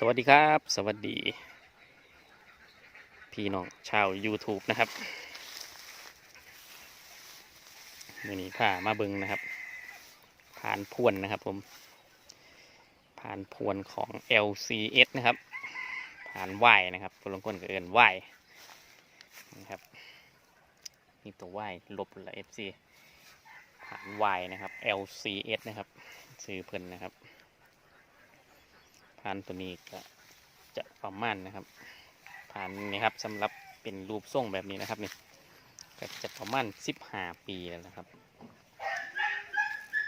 สวัสดีครับ สวัสดี พี่น้องชาว YouTube นะครับมือนี้พามาบิงนะครับ ผ่านพวนนะครับผม ผ่านพวนของ LCS นะครับ ผ่านวนะครับพลังคนก็เอินวนะครับนี่ตัววลบละ FC ผ่านวนะครับ LCS นะครับ ซื้อเพิ่นนะครับ ผ่านตัวนี้ก็จะประมาณนะครับผ่านนี่ครับสำหรับเป็นรูปทรงแบบนี้นะครับนี่ก็จะประมาณสิบห้าปีแล้วนะครับ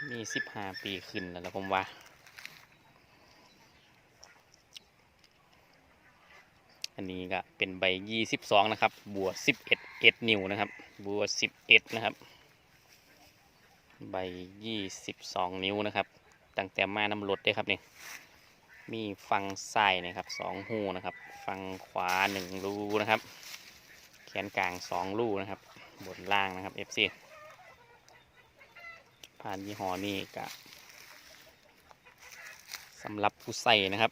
มีสิบห้าปีขึ้นแล้วนะผมว่า อันนี้ก็เป็นใบยี่สิบสองนะครับ บัวสิบเอ็ดเอ็ดนิ้วนะครับ บัวสิบเอ็ดนะครับ ใบยี่สิบสองนิ้วนะครับ ตั้งแต่มาน้ำรถได้ครับนี่ มีฟังซ้ายนะครับสองหูนะครับฟังขวาหนึ่งรูนะครับ แขนกลางสองรูนะครับ บนล่างนะครับ FC ผ่านยี่ห้อนี้ก็สำหรับผู้ใส่นะครับ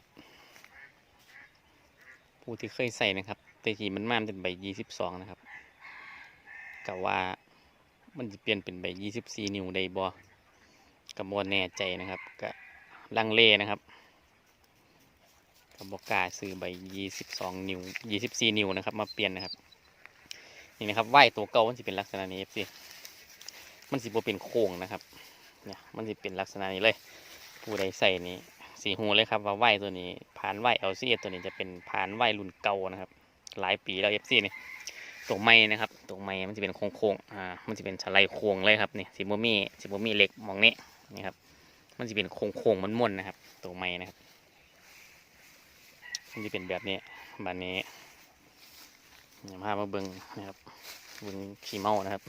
ผู้ที่เคยใส่นะครับแต่ทีมันมามันเป็นใบยี่สิบสองนะครับกับว่ามันจะเปลี่ยนเป็นใบยี่สิบสี่นิ้วได้บ่กับโมแน่ใจนะครับก็ลังเลนะครับ กับบก้าซื้อใบยี่สิบสองนิ้วยี่สิบสี่นิ้วนะครับ มาเปลี่ยนนะครับ นี่นะครับไหวตัวเก่ามันจะเป็นลักษณะนี้สิมันสิบเป็นโค้งนะครับ เนี่ยมันจะเป็นลักษณะนี้เลย ผู้ใดใส่นี้สีหูเลยครับว่าไหวตัวนี้ผ่านไหวเอลซีตัวนี้จะเป็นผ่านไหวรุ่นเก่านะครับ หลายปีแล้วเอฟซีนี่ตัวไม้นะครับตัวไม้มันจะเป็นโค้งๆอ่ามันจะเป็นสไลด์โค้งเลยครับนี่สิบมีสิบมีเล็กมองนี้นี่ครับมันจะเป็นโค้งๆมันม่วนๆนะครับตัวไม้นะครับ มันจะเป็นแบบนี้บบนี้เนี่ยพามาเบิงนะครับเบิงขี่เมานะครับ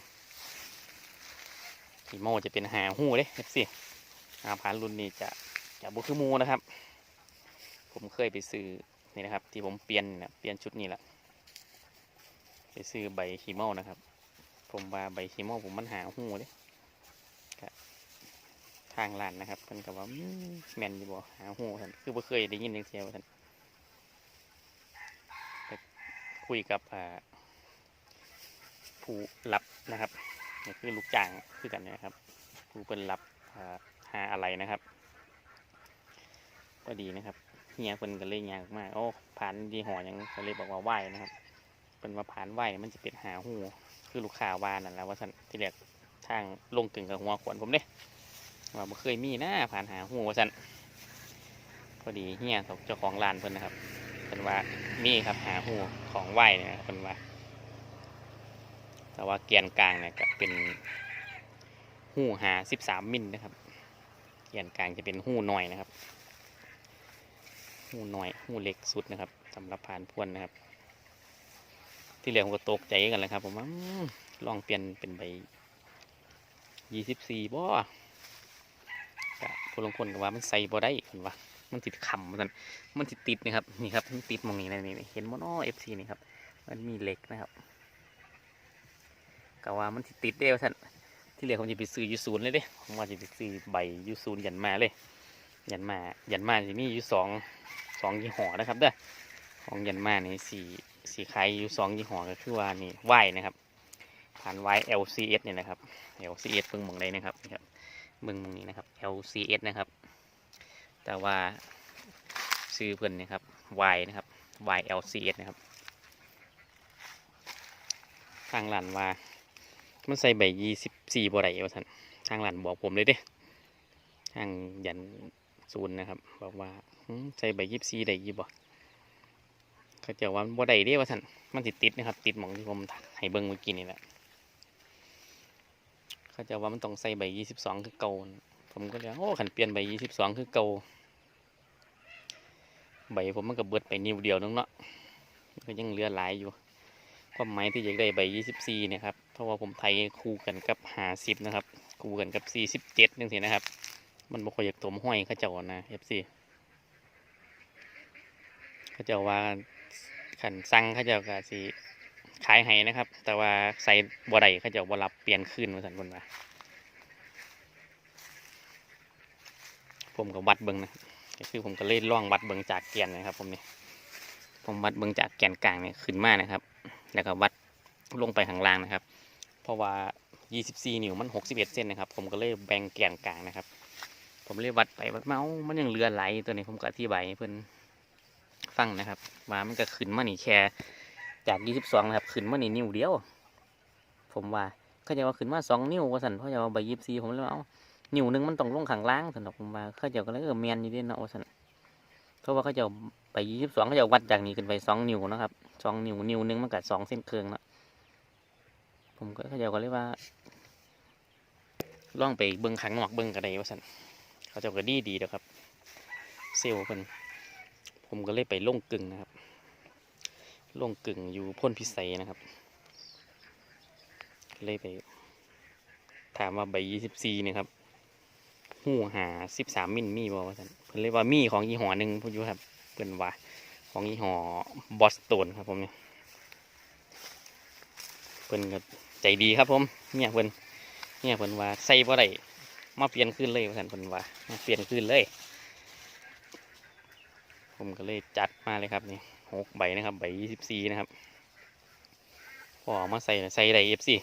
ขี่เมาจะเป็นหาหูเด้เอฟซีอาพานรุ่นนี้จะจะบุคือมูนะครับ ผมเคยไปซื้อนี่นะครับ ที่ผมเปลี่ยนเนี่ยเปลี่ยนชุดนี้แหละไปซื้อใบขี่เมานะครับ ผมว่าใบขี่เมาผมมันหาหูเด้ก็ทางร้านนะครับเพิ่นก็ว่าแมนอยู่บ่หาหูท่านคือบ่เคยได้ยินจังเทียวท่าน คุยกับผู้รับนะครับนี่คือลูกจ้างคือกันนะครับ ผู้เป็นรับหาอะไรนะครับก็ดีนะครับเฮียเพิ่นก็เลยยากมากโอ้ผ่านยี่ห้อยังก็เลยบอกว่าไหวนะครับเป็นว่าผ่านไหวมันจะเป็นหาหูคือลูกค้าว่านั่นแหละว่าสันที่เรียกทางลงกึ่งกับหัวขวนผมเด้ว่าบ่เคยมีนะผ่านหาหูว่าสันพอดีเฮียเจ้าของร้านเพิ่นนะครับ เป็นว่านี่ครับหาหูของไหวเนี่ยเป็นว่า แต่ว่าเกียนกลางเนี่ยก็เป็นหูหาสิบสามมิลนะครับ เกียนกลางจะเป็นหูหน่อยนะครับหูหน่อยหูเล็กสุดนะครับสำหรับผ่านพวนนะครับ ที่เหลือผมก็ตกใจกันเลยครับ ผมว่าลองเปลี่ยนเป็นใบยี่สิบสี่บ่กะผู้ลงคนก็ว่ามันใส่บ่ได้คนว่า มันติดคำมันมันติดติดนะครับนี่ครับติดมองนี้นะนี่นี่เห็นมอนอเอฟซีนี่ครับมันมีเหล็กนะครับกะว่ามันติดติดเด้ท่านที่เหลือผมจะไปซื้อยูซูนเลยเด้ผมว่าจะไปซื้อใบยูซูนยันมาเลย ยันมายันมาจะมีอยู่สองสองยี่ห้อนะครับเด้อของยันมานี่สีสีขายอยู่สองยี่ห้อก็คือว่านี่ไหวนะครับผ่านไหว LCS เนี่ยนะครับ LCS เบิ่งมองใดนะครับนี่ครับเบิ่งมองนี้นะครับ LCS นะครับ แต่ว่าชื่อเพื่อนนะครับ Y นะครับ YLCS นะครับ ทางหลันว่า มันใส่ใบยี่สิบสี่บ่ได้ว่าท่านทางหลันบอกผมเลยเด้ทางยันศูนย์นะครับ บอกว่าใส่ใบยี่สิบสี่ได้ยี่บ่เขาเจะว่ามันบ่ได้เด้ว่าท่านมันติดติดนะครับ ติดหมองที่ผมให้เบิ้งเมื่อกี้นี่แหละเขาเจะว่ามันต้องใส่ใบยี่สิบสองคือเก่าผมก็เลยโอ้ขันเปลี่ยนใบยี่สิบสองคือเก่า ใบผมมันก็เบิดไปนิ้วเดียวนึงเนาะก็ยังเหลือหลายอยู่ความหมายที่อยากได้ใบยี่สิบสี่เนี่ยครับเพราะว่าผมไทยคู่กันกับหาสิบนะครับ คู่กันกับสี่สิบเจ็ดนึงสินะครับ มันบ่ค่อยอยากตมห้อยข้าเจ้านะเอฟซีเขาเจ้าว่าขันสั่งเขาเจ้าก็สิขายให้นะครับ แต่ว่าใส่บ่ได้เขาเจ้าบ่รับเปลี่ยนคืนมาสันคนว่าผมกับวัดเบิ่งนะ ก็คือผมก็เลยลองวัดเบิงจากแกนนะครับ ผมนี่ผมวัดเบิงจากแกนกลางเนี่ยขึ้นมานะครับ แล้วก็วัดลงไปข้างล่างนะครับ เพราะว่า 24 นิ้วมัน 61เซนนะครับ ผมก็เลยแบ่งแกนกลางนะครับ ผมเลยวัดไปวัดมาเอ้ามันยังเหลือไหลตัวนี้ผมก็อธิบายให้เพื่อนฟังนะครับว่ามันก็ขึ้นมานี่แค่จาก 22 นะครับขึ้นมานี่นิ้วเดียว ผมว่าเขาจะว่าขึ้นมาสองนิ้วว่าสันเพราะจะว่าใบยีบซีผมเลยเอ้า นิ้วหนึงมันต้องลงข้างล่างสนดอกมาเขาเจะก็เลยเออแมนอยู่เดีเนะว่าสันเพราะว่าเขาจะเอาใบยี่สิบสองเขาจะวัดจากนี้ขึ้นไปสองนิ้วนะครับสองนิ้วนิ้วหนึงมันกัดสองเส้นเครื่องนะผมก็เขาเจะก็เลยว่าล่องไปเบิ้งขังนอกเบิ้งกระไดว่าสันเขาเจะก็ดีดีเด้อครับ เซลล์เพิ่นผมก็เลยไปล่งกึ่งนะครับล่งกึ่งอยู่พ่นพิสัยนะครับ เลยไป ถามว่าใบยี่สิบสี่นี่ครับ หูหาสิบสามมิลมีบ่ว่าสันเพิ่นเลยว่ามีของยี่ห้อหนึ่งพูดอยู่ครับเพิ่นว่าของยี่ห้อบอสตันครับผมเนี่ยเพิ่นก็ใจดีครับผมเนี่ยเพิ่นเนี่ยเพิ่นว่าใส่บ่ได้มาเปลี่ยนขึ้นเลยว่านเพิ่นว่ามาเปลี่ยนขึ้นเลย ผมก็เลยจัดมาเลยครับนี่หกใบนะครับใบยี่สิบสี่นะครับพอมาใส่ใส่ได้เอฟซี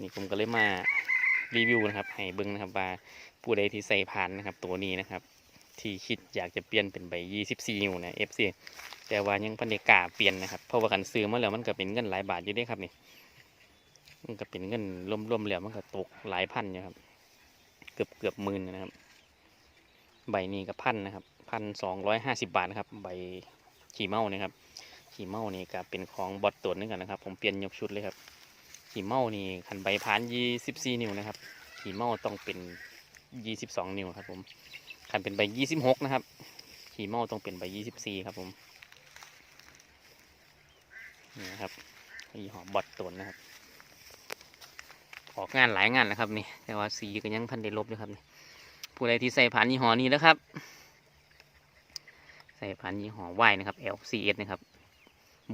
นี่ผมก็เลยมา รีวิวนะครับให้เบิ้งนะครับว่าผู้ใดที่ใส่ผ่านนะครับตัวนี้นะครับ ที่คิดอยากจะเปลี่ยนเป็นใบ24นิ้วนะ FC แต่ว่ายังพันเดกาเปลี่ยนนะครับเพราะว่ากันซื้อมาแล้วมันก็เป็นเงินหลายบาทอยู่ด้ครับนี่มันก็เป็นเงินรวมๆแล้วมันก็ตกหลายพันอยู่ครับ เกือบเกือบหมื่นนะครับ ใบนี้ก็พันนะครับพันสองร้อยห้าสิบบาทนะครับ ใบขี่เมาเนะครับขี่เมานี่ก็เป็นของบอทตัวนึงกันนะครับ ผมเปลี่ยนยกชุดเลยครับ ขี่เมานี่ขันใบพานยี่สิบสี่นิ้วนะครับขี่เมาต้องเป็นยี่สิบสองนิ้วครับผมขันเป็นใบยี่สิบหกนะครับขี่เมาต้องเป็นใบยี่สิบสี่ครับผมนี่นะครับยี่ห้อบอดตนนะครับออกงานหลายงานนะครับนี่แต่ว่าสีก็ยังพันได้ลบอยู่ครับนี่ผู้ใดที่ใส่ผ่านยี่ห้อนี้นะครับ ใส่ผ่านยี่ห้อไหวนะครับ LCS นะครับ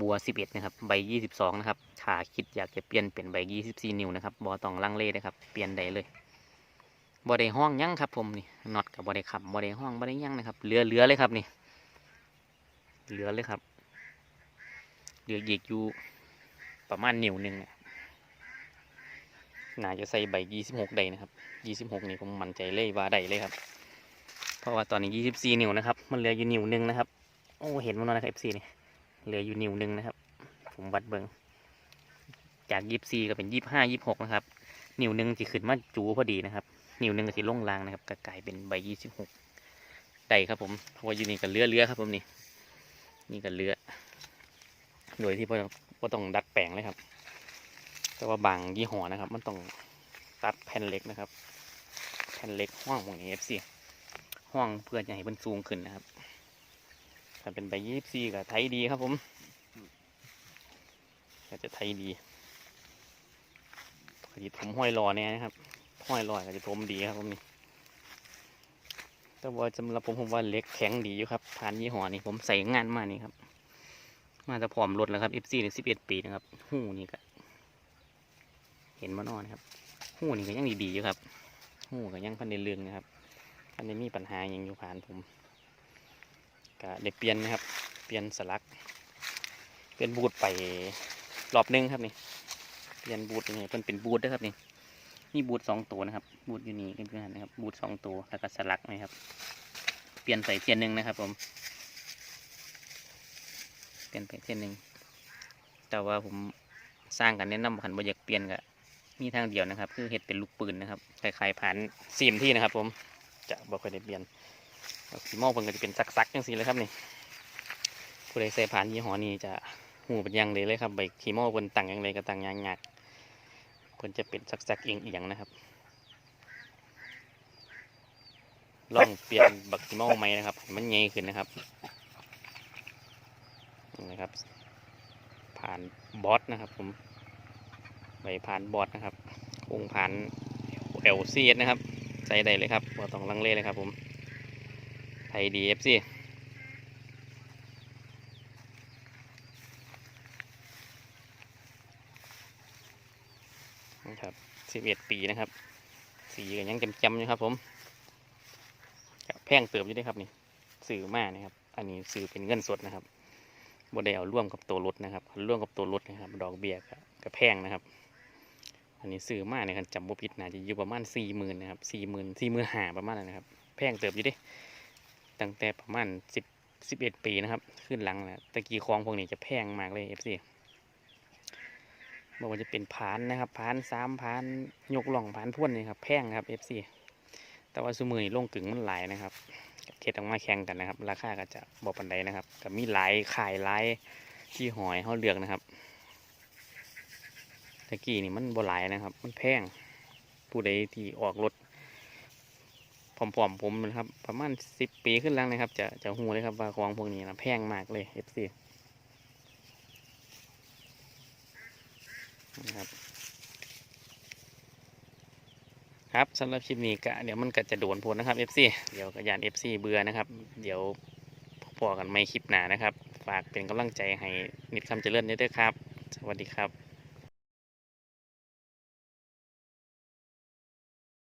บัว 11 นะครับ ใบ 22 นะครับถ้าคิดอยากจะเปลี่ยนเป็นใบ 24 นิ้วนะครับบอต้องลังเลนะครับ เปลี่ยนได้เลยบอได้ห้องยั้งครับผมนี่น็อตกับบอได้ขับบอได้ห้องบอได้ยั้งนะครับเหลือเหลือเลยครับนี่เหลือเลยครับเหลืออีกอยู่ประมาณนิ้วหนึ่งน่าจะใส่ใบ 26ได้นะครับ 26 นี่ผมมั่นใจเลยว่าได้เลยครับเพราะว่าตอนนี้ 24 นิ้วนะครับ มันเหลืออยู่นิ้วหนึ่งนะครับ โอ้ เห็นมันแล้วนะครับ FC นี่ เหลืออยู่นิ้วหนึ่งนะครับ ผมวัดเบิงจากยี่สี่ก็เป็นยี่ห้ายี่หกนะครับ นิ้วหนึ่งที่ขึ้นมาจูพอดีนะครับ นิ้วหนึ่งก็ที่งลางนะครับก็กลายเป็นใบยี่สิบหกได้ครับผมเพราะว่าอยู่นี่ก็เลือเลือครับผมนี่นี่ก็เลือโดยที่พ่อต้องดัดแปลงเลยครับ แต่ว่าบางยี่ห้อนะครับ มันต้องตัดแผ่นเล็กนะครับ แผ่นเล็กห้องพวกนี้ FC ห้องเพื่อจะให้มันสูงขึ้นนะครับ ถ้าเป็นใบยี่สี่ก็ไทยดีครับผมก็จะไทยดีก็จะถมห้อยรอเนี่ยนะครับห้อยรอก็จะถมดีครับผมนี่แต่ว่าสำหรับผมผมว่าเล็กแข็งดีอยู่ครับผ่านยี่ห้อนี่ผมใส่งานมานี่ครับ มาจะผอมรถแล้วครับ F4 หนึ่งสิบเอ็ดปีนะครับ หูนี่ก็เห็นมานอนครับ หูนี่ก็ยังดีๆอยู่ครับ หูก็ยังพันในเรืองนะครับพันในมีปัญหาอยังอยู่ผ่านผม ก็ได้เปลี่ยนนะครับ เปลี่ยนสลัก เปลี่ยนบูทไปรอบหนึงครับนี่ เปลี่ยนบูทนี่เพิ่นเป็นบูด้วยครับนี่มีบูทสองตัวนะครับ บูทอยู่นี่เพื่อนๆนะครับ บูทสองตัวแล้วก็สลักนะครับ เปลี่ยนไปเทียนหนึ่งนะครับ ผม เปลี่ยนไปเทียนหนึ่งแต่ว่าผมสร้างกันแนะนำขันบอยากเปลี่ยนก็มีทางเดียวนะครับ คือเห็ดเป็นลูกปืนนะครับคล้ายๆผ่านซีมที่นะครับ ผมจะบ่ค่อยได้เปลี่ยน สีมอเพิ่นก็จะเป็นซักๆจังซี่เลยครับนี่ผู้ใดใส่ผ่านยี่ห้อนี้จะหูเป็นยังเลยเลยครับใบขีมอเพิ่นตั้งยังไงก็ตั้งยางหยากเพิ่นจะเป็นซักๆเอียงๆนะครับลองเปลี่ยนบักขีมอใหม่นะครับมันใหญ่ขึ้นนะครับนะครับ ผ่านบอสนะครับ ผมใบผ่านบอสนะครับวงผ่านเอลซีนะครับใส่ได้เลยครับบ่ต้องลังเลเลยครับผม ไทยดีเอฟซีนะครับสิบเอ็ดปีนะครับ สีก็ยังจำๆอยู่ครับผมกับแพงเติมอยู่ด้วยครับนี่ซื้อมานะครับ อันนี้ซื้อเป็นเงินสดนะครับบ่ได้เอาร่วมกับตัวรถนะครับร่วมกับตัวรถนะครับ ดอกเบี้ยก็ก็แพงนะครับ อันนี้ซื้อมาเนี่ยครับจำบ่ผิดน่าจะอยู่ประมาณสี่หมื่นนะครับสี่หมื่นสี่หมื่นห้าประมาณนั้นนะครับ แพงเติบอยู่เดิ ตั้งแต่ประมาณสิบสิบเอ็ดปีนะครับ ขึ้นหลังนะตะกี้คลองพวกนี้จะแพงมากเลยเอฟซีไม่ว่าจะเป็นพานนะครับพานสามพานยกหล่องพานพ่วนนี่ครับแพงครับเอฟซีแต่ว่าซูมือนี่ลงกึ่งมันหลายนะครับเทศออกมาแข่งกันนะครับ ราคาก็จะบอกปันใดนะครับก็มีหลายขายหลายที่หอยเขาเลือกนะครับตะกี้นี่มันบ่หลายนะครับ มันแพงผู้ใดที่ออกรถ ผอมๆผมนะครับ ประมาณสิบปีขึ้นแล้วนะครับ จะจะหูเลยครับว่าของพวกนี้นะแพงมากเลย FC นะครับครับสำหรับคลิปนี้ก็เดี๋ยวมันก็จะโดนพนนะครับ FC เดี๋ยวกยาน FC เบื่อนะครับ เดี๋ยวพอกันไม่คลิปหนานะครับ ฝากเป็นกำลังใจให้นิดคำเจริญด้วยเด้ครับ สวัสดีครับ